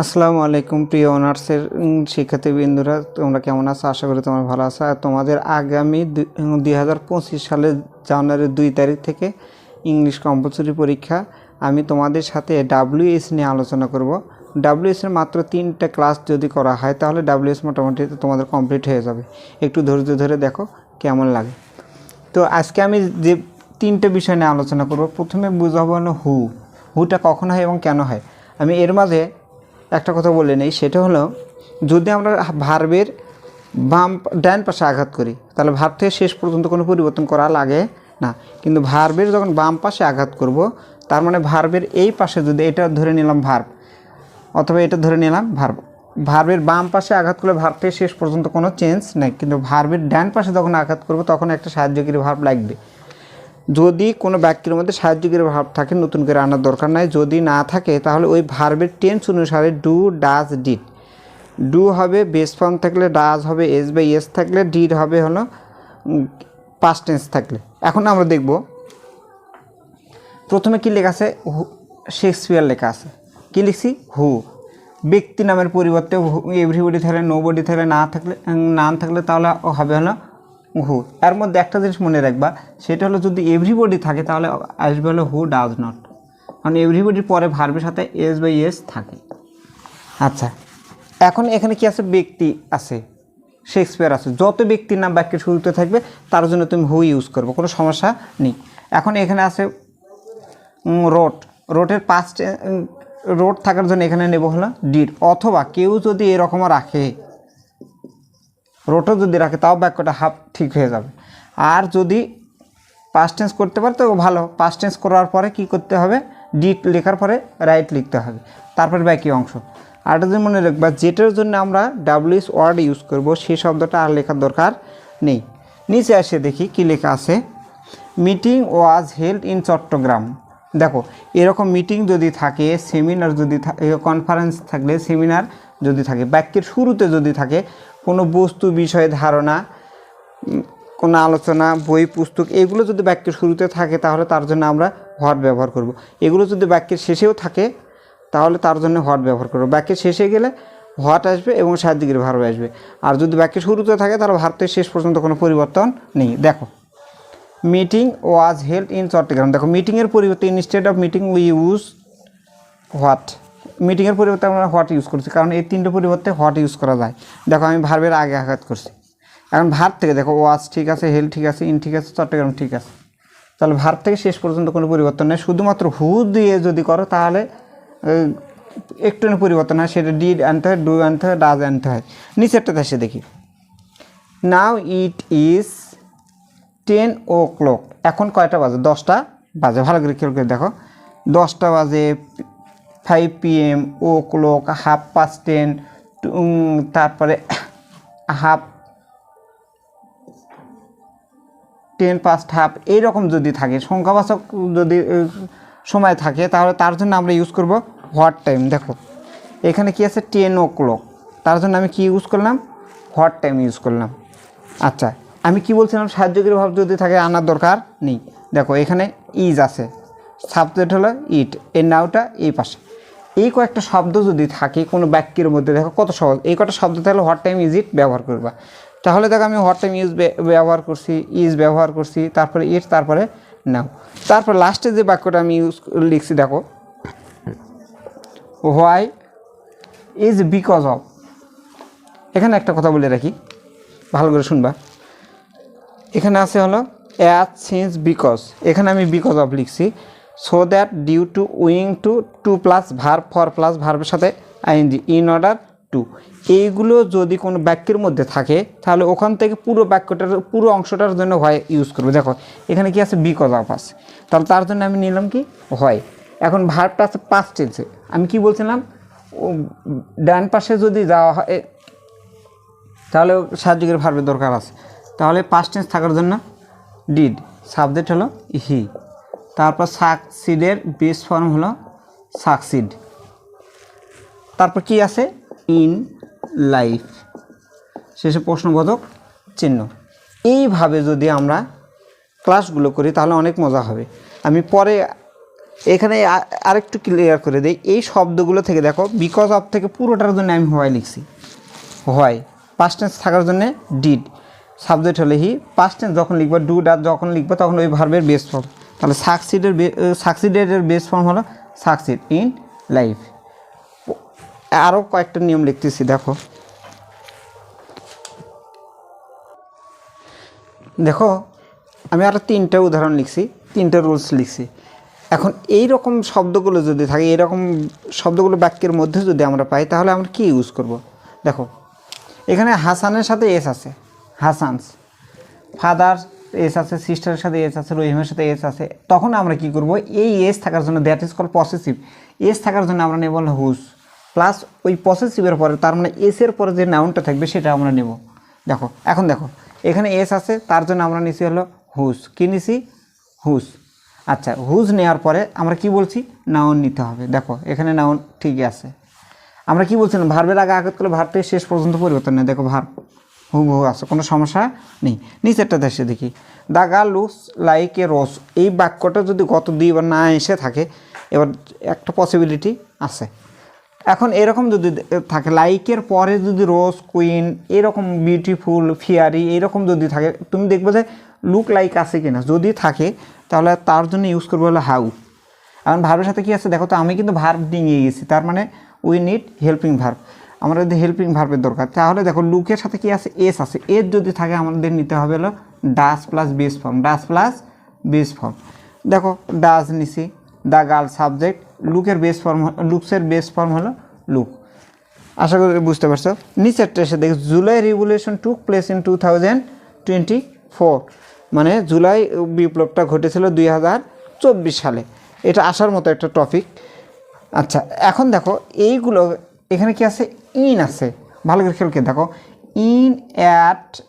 আসসালামু আলাইকুম প্রিয় অনার্সের শিক্ষার্থীবৃন্দরা, তোমরা কেমন আছো? আশা করি তোমরা ভালো আছো। আর তোমাদের আগামী দুই হাজার পঁচিশ সালের জানুয়ারির দুই তারিখ থেকে ইংলিশ কম্পালসরি পরীক্ষা আমি তোমাদের সাথে ডাব্লিউএস নিয়ে আলোচনা করব। ডাব্লিউএস এর মাত্র তিনটা ক্লাস যদি করা হয়, তাহলে ডাব্লিউএস মোটামুটি তোমাদের কমপ্লিট হয়ে যাবে। একটু ধৈর্য ধরে দেখো কেমন লাগে। তো আজকে আমি যে তিনটে বিষয় নিয়ে আলোচনা করব, প্রথমে বুঝাবো হু হুটা কখন হয় এবং কেন হয়? আমি এর মাঝে একটা কথা বলে নেই, সেটা হলো যদি আমরা ভার্বের বাম ডান পাশে আঘাত করি, তাহলে ভার্ব থেকে শেষ পর্যন্ত কোনো পরিবর্তন করা লাগে না। কিন্তু ভার্বের যখন বাম পাশে আঘাত করব, তার মানে ভার্বের এই পাশে যদি এটা ধরে নিলাম ভার্ব, অথবা এটা ধরে নিলাম ভার্ব, ভার্বের বাম পাশে আঘাত করলে ভার্ব থেকে শেষ পর্যন্ত কোনো চেঞ্জ নেই। কিন্তু ভার্বের ডান পাশে যখন আঘাত করব, তখন একটা সাহায্যকারী ভার্ব লাগবে। যদি কোনো বাক্যের মধ্যে সাহায্যকারী ভাব থাকে, নতুন করে আনার দরকার নাই। যদি না থাকে, তাহলে ওই ভার্বের টেন্স অনুসারে ডু ডাজ ডিড ডু হবে বেস ফর্ম থাকলে ডাজ হবে এস বাই এস থাকলে ডিড হবে হলো পাস্ট টেন্স থাকলে। এখন আমরা দেখব, প্রথমে কী লেখা আছে? শেক্সপিয়ার লেখা আছে। কি লিখছি? হু। ব্যক্তি নামের পরিবর্তে এভরিবডি থাকলে নো বডি থাকলে, না থাকলে নান থাকলে তাহলে হবে হলো হু। এর মধ্যে একটা জিনিস মনে রাখবা, সেটা হলো যদি এভরিবডি থাকে, তাহলে আসবে হলো হু ডাজ নট কারণ এভরিবডির পরে ভার্বের সাথে এস বাই এস থাকে। আচ্ছা এখন এখানে কি আছে? ব্যক্তি আছে শেক্সপিয়ার আছে। যত ব্যক্তির নাম বাক্যের শুরুতে থাকবে, তার জন্য তুমি হু ইউজ করব, কোনো সমস্যা নেই। এখন এখানে আছে রোড রোডের পাঁচ রোড থাকার জন্য এখানে নেব হলো ডিড অথবা কেউ যদি এরকমও রাখে রোটও যদি রাখে, তাও বাক্যটা হাফ ঠিক হয়ে যাবে। আর যদি পাস্ট টেন্স করতে পারে, তো ভালো। পাস্ট টেন্স করার পরে কি করতে হবে? ডিট লেখার পরে রাইট লিখতে হবে। তারপরে বাকি অংশ। আর যদি মনে রাখবা যেটার জন্য আমরা ডাব্লিউএস ওয়ার্ড ইউজ করব, সেই শব্দটা আর লেখার দরকার নেই। নিচে আসে দেখি কি লেখা আছে। Meeting was held in Chattogram দেখো, এরকম মিটিং যদি থাকে সেমিনার যদি কনফারেন্স থাকলে সেমিনার যদি থাকে, বাক্যের শুরুতে যদি থাকে, কোনো বস্তু, বিষয়ে, ধারণা কোনো আলোচনা, বই, পুস্তক, এগুলো যদি বাক্যের শুরুতে থাকে, তাহলে তার জন্য আমরা হট ব্যবহার করব। এগুলো যদি বাক্যের শেষেও থাকে, তাহলে তার জন্য হট ব্যবহার করব। বাক্যের শেষে গেলে হট আসবে এবং সাহায্যগিরি ভার্ব আসবে। আর যদি বাক্যের শুরুতে থাকে, তাহলে ভারতের শেষ পর্যন্ত কোনো পরিবর্তন নেই। দেখো meeting was held in Chattogram দেখো মিটিংয়ের পরিবর্তে instead of meeting we use what মিটিংয়ের পরিবর্তে আমরা হোয়াট ইউজ করছি, কারণ এই তিনটে পরিবর্তে হোয়াট ইউজ করা যায়। দেখো, আমি ভার্বের আগে আঘাত করছি। এখন ভার্ব থেকে দেখো ওয়াজ ঠিক আছে হেল ঠিক আছে ইন ঠিক আছে, চট্টগ্রাম ঠিক আছে। তাহলে ভার্ব থেকে শেষ পর্যন্ত কোনো পরিবর্তন নেই। শুধুমাত্র হু দিয়ে যদি করো, তাহলে একটু পরিবর্তন হয়, সেটা ডিড আনতে হয় ডু আনতে হয় ডাজ আনতে হয়। নিচেরটাতে এসে দেখি। Now it is ten o'clock এখন কয়টা বাজে? দশটা বাজে। ভালো করে খেয়াল করে দেখো। দশটা বাজে five PM o'clock half past ten তারপরে হাফ টেন পাস্ট হাফ এইরকম যদি থাকে, সংখ্যাবাচক যদি সময় থাকে, তাহলে তার জন্য আমরা ইউজ করব হোয়াট টাইম দেখো। এখানে কি আছে? টেন ও ক্লক তার জন্য আমি কি ইউজ করলাম? হোয়াট টাইম ইউজ করলাম। আচ্ছা আমি কি বলছিলাম? সাহায্যকারী ভাব যদি থাকে, আনার দরকার নেই। দেখো, এখানে ইজ আছে। সাবজেক্ট হলো ইট এর নাওটা এই পাশে। এই কয়েকটা শব্দ যদি থাকে কোনো বাক্যের মধ্যে, দেখো কত সহজ। এই কটা শব্দ থাকলে হোয়াট টাইম ইজ ইট ব্যবহার করবা। তাহলে দেখো আমি হোয়াট টাইম ইউজ ব্যবহার করছি ইজ ব্যবহার করছি, তারপরে ইট তারপরে নাও তারপর লাস্টে যে বাক্যটা আমি ইউজ লিখছি, দেখো। হোয়াই ইজ বিকজ অফ এখানে একটা কথা বলে রাখি, ভালো করে শুনবা। এখানে আছে হলো অ্যাজ সিন্স বিকজ এখানে আমি বিকজ অফ লিখছি। So that due to ing to to plus verb for plus ভার্বের সাথে আইন আইএনজি ইন অর্ডার টু এইগুলো যদি কোনো বাক্যের মধ্যে থাকে, তাহলে ওখান থেকে পুরো বাক্যটার, পুরো অংশটার জন্য হয় ইউজ করবে। দেখো, এখানে কি আছে? বিকজ অফ আছে তাহলে তার জন্য আমি নিলাম কি? হয়। এখন ভার্বটা আছে পাঁচ টেন্সে আমি কি বলছিলাম? ডান পাশে যদি যাওয়া হয় তাহলে সাহায্যের ভার্বের দরকার আছে। তাহলে পাস্ট টেন্স থাকার জন্য ডিড সাবজেক্ট হলো হি তারপর সাকসিডের বেস ফর্ম হলো সাকসিড তারপর কি আছে? ইন লাইফ শেষে প্রশ্নবোধক চিহ্ন। এইভাবে যদি আমরা ক্লাসগুলো করি তাহলে অনেক মজা হবে। আমি পরে এখানে আরেকটু ক্লিয়ার করে দিই। এই শব্দগুলো থেকে দেখো বিকজ অফ থেকে পুরোটার জন্য আমি হোয়াই লিখছি। হয়। পাস্ট টেন্স থাকার জন্য ডিড সাবজেক্ট হলে হি পাস্ট টেন্স যখন লিখব ডু ডার যখন লিখব, তখন ওই ভার্বের বেস ফর্ম তাহলে সাকসিডের সাকসিডের বেস ফর্ম হলো সাকসিড ইন লাইফ আরও কয়েকটা নিয়ম লিখতেছি, দেখো। দেখো, আমি আরও তিনটা উদাহরণ লিখছি, তিনটা রুলস লিখছি। এখন এই রকম শব্দগুলো যদি থাকে এরকম শব্দগুলো বাক্যের মধ্যে যদি আমরা পাই, তাহলে আমরা কি ইউজ করব? দেখো, এখানে হাসানের সাথে এস আছে। হাসানস। ফাদার এস আছে সিস্টারের সাথে এস আছে, রহিমের সাথে এস আছে। তখন আমরা কি করব? এই এস থাকার জন্য that is call possessive S থাকার জন্য আমরা নেব হুস প্লাস ওই পসেসিভের পরে, তার মানে এসের পরে যে নাউনটা থাকবে, সেটা আমরা নেব। দেখো, এখন দেখো, এখানে এস আছে, তার জন্য আমরা নিছি হলো হুস কি নিছি? হুস আচ্ছা হুজ নেওয়ার পরে আমরা কি বলছি? নাউন নিতে হবে। দেখো, এখানে নাউন ঠিকই আছে। আমরা কি বলছিলাম? ভার্বের আগে আগত করলে থেকে শেষ পর্যন্ত পরিবর্তন নেই দেখো ভার্ব হুবহু আছে, কোনো সমস্যা নেই। নিচেরটা দেশে দেখি। The girl looks like a rose. এই বাক্যটা যদি গত দুইবার না এসে থাকে, এবার একটা পসিবিলিটি আছে। এখন এরকম যদি থাকে লাইকের পরে যদি রোজ, কুইন, এরকম বিউটিফুল ফিয়ারি এরকম যদি থাকে, তুমি দেখবে যে লুক লাইক আছে কি না যদি থাকে, তাহলে তার জন্য ইউজ করব হলো হাউ এখন ভার্বের সাথে কী আছে? দেখো তো, আমি কিন্তু ভার্ব ডিঙিয়ে গেছি। তার মানে উই নিড হেল্পিং ভার্ব আমরা যদি হেল্পিং ভার্বের দরকার, তাহলে দেখো লুকের সাথে কি আছে? এস আছে। এস যদি থাকে, আমাদের নিতে হবে হলো does plus base form does plus base form দেখো ডাস নিছি দ্য গার্ল সাবজেক্ট লুকের বেস ফর্ম লুকসের বেস ফর্ম হলো লুক আশা করি বুঝতে পারছ? নিচেরটা এসে দেখ, July revolution took place in two thousand twenty four মানে জুলাই বিপ্লবটা ঘটেছিল দুই হাজার চব্বিশ সালে। এটা আসার মতো একটা টপিক আচ্ছা এখন দেখো, এইগুলো এখানে কি আছে? ইন আছে। ভালো করে খেলকে দেখো। ইন অ্যাট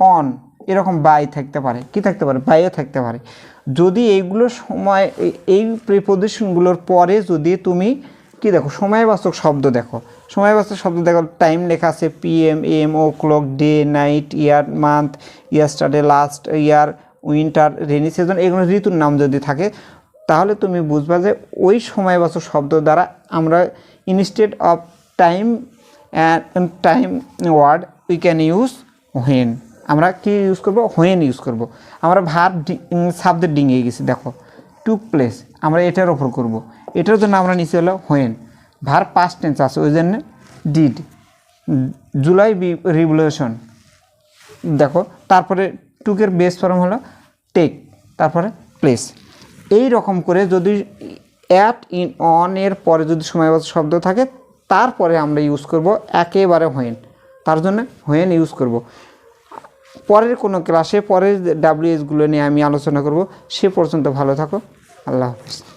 অন এরকম বাই থাকতে পারে। কি থাকতে পারে? বাইও থাকতে পারে। যদি এইগুলো সময়, এই- প্রিপোজিশনগুলোর পরে যদি তুমি কি দেখো? সময়বাচক শব্দ দেখো। সময়বাচক শব্দ দেখো টাইম লেখা আছে PM M M o'clock day night year month yesterday last year winter rainy season এগুলো ঋতুর নাম যদি থাকে তাহলে তুমি বুঝবা যে ওই সময়বাচক শব্দ দ্বারা আমরা instead of time and time word we can use when আমরা কি ইউজ করব? হোয়েন ইউজ করব। আমরা ভার সাবজেক্ট ডিঙিয়ে গেছি, দেখো। টুক প্লেস আমরা এটার ওপর করব। এটার জন্য আমরা নিচে হলো হোয়েন ভার পাস্ট টেন্স আছে, ওই জন্য ডিড জুলাই রিভলিউশন দেখো, তারপরে টুকের বেস ফর্ম হলো টেক তারপরে প্লেস এই রকম করে যদি অ্যাট ইন অন এর পরে যদি সময়বাচক শব্দ থাকে, তারপরে আমরা ইউজ করব একেবারে হোয়েন তার জন্য হোয়েন ইউজ করব। পরের কোনো ক্লাসে পরের ডাব্লিউএসগুলো নিয়ে আমি আলোচনা করব। সে পর্যন্ত ভালো থাকো। আল্লাহ হাফিজ।